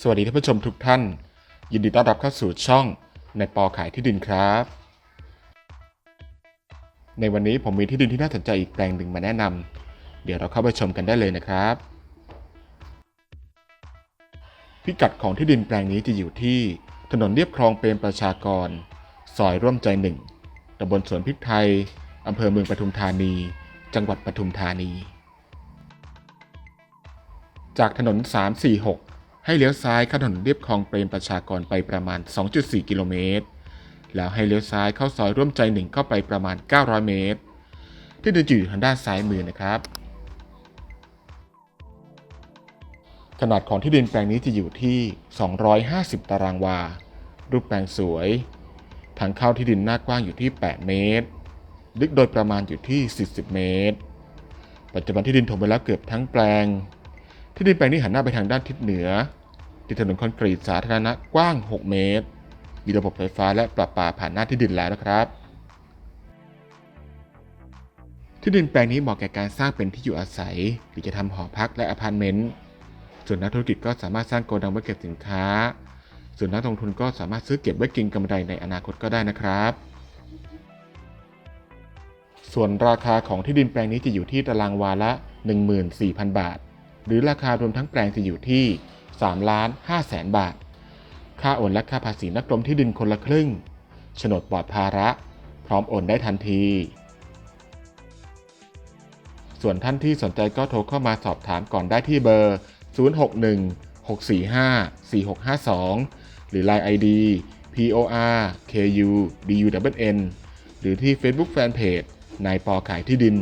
สวัสดีท่านผู้ชมทุกท่าน ยินดีต้อนรับเข้าสู่ช่องในปอขายที่ดินครับ ในวันนี้ผมมีที่ดินที่น่าสนใจอีกแปลงหนึ่งมาแนะนำเดี๋ยวเราเข้าไปชมกันได้เลยนะครับ พิกัดของที่ดินแปลงนี้จะอยู่ที่ถนนเรียบคลองเปรมประชากร ซอยร่วมใจหนึ่งตำบลสวนพริกไทยอำเภอเมืองปทุมธานี จังหวัดปทุมธานี จากถนน 346 ให้เลี้ยวซ้ายเข้าถนนเรียบคลองเปรมประชากรไปประมาณ 2.4 กิโลเมตร แล้วให้เลี้ยวซ้ายเข้าซอยร่วมใจหนึ่งเข้าไปประมาณ 900 เมตร ที่เดินอยู่ทางด้านซ้ายมือนะครับ ขนาดของที่ดินแปลงนี้จะอยู่ที่ 250 ตารางวา รูปแปลงสวย ทางเข้าที่ดินหน้ากว้างอยู่ที่ 8 เมตร ลึกโดยประมาณอยู่ที่ 40 เมตร ปัจจุบันที่ดินถมไปแล้วเกือบทั้งแปลง ที่ดินแปลงนี้หันหน้าไปทางด้านทิศเหนือ ติดถนนคอนกรีตสาธารณะกว้าง 6 เมตร มีระบบไฟฟ้าและประปาผ่านหน้าที่ดินแล้วนะครับ ที่ดินแปลงนี้เหมาะแก่การสร้างเป็นที่อยู่อาศัย หรือจะทำหอพักและอพาร์ตเมนต์ ส่วนนักธุรกิจก็สามารถสร้างโกดังไว้เก็บสินค้า ส่วนนักลงทุนก็สามารถซื้อเก็บไว้กินกำไรในอนาคตก็ได้นะครับส่วนราคาของที่ดินแปลงนี้จะอยู่ที่ตารางวาละ 14,000 บาท หรือราคารวมทั้งแปลงจะอยู่ที่3ล้าน5แสนบาท ค่าโอนและค่าภาษีนักกรมที่ดินคนละครึ่งโฉนดปลอดภาระ พร้อมโอนได้ทันที ส่วนท่านที่สนใจก็โทรเข้ามาสอบถามก่อนได้ที่เบอร์ 061 645 4652 หรือ Line ID POR KU DUNN หรือที่ Facebook Fanpage นายปอขายที่ดิน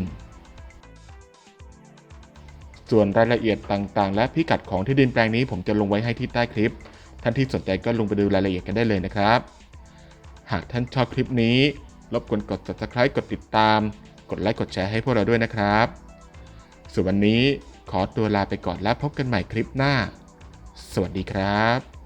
ส่วนรายละเอียดต่างๆ และพิกัดของที่ดินแปลงนี้ผมจะลงไว้ให้ที่ใต้คลิป ท่านที่สนใจก็ลงไปดูรายละเอียดกันได้เลยนะครับ หากท่านชอบคลิปนี้ รบกวนกด subscribe กดติดตาม กดไลค์กดแชร์ให้พวกเราด้วยนะครับส่วนวันนี้ขอตัวลาไปก่อนแล้วพบกันใหม่คลิปหน้า สวัสดีครับ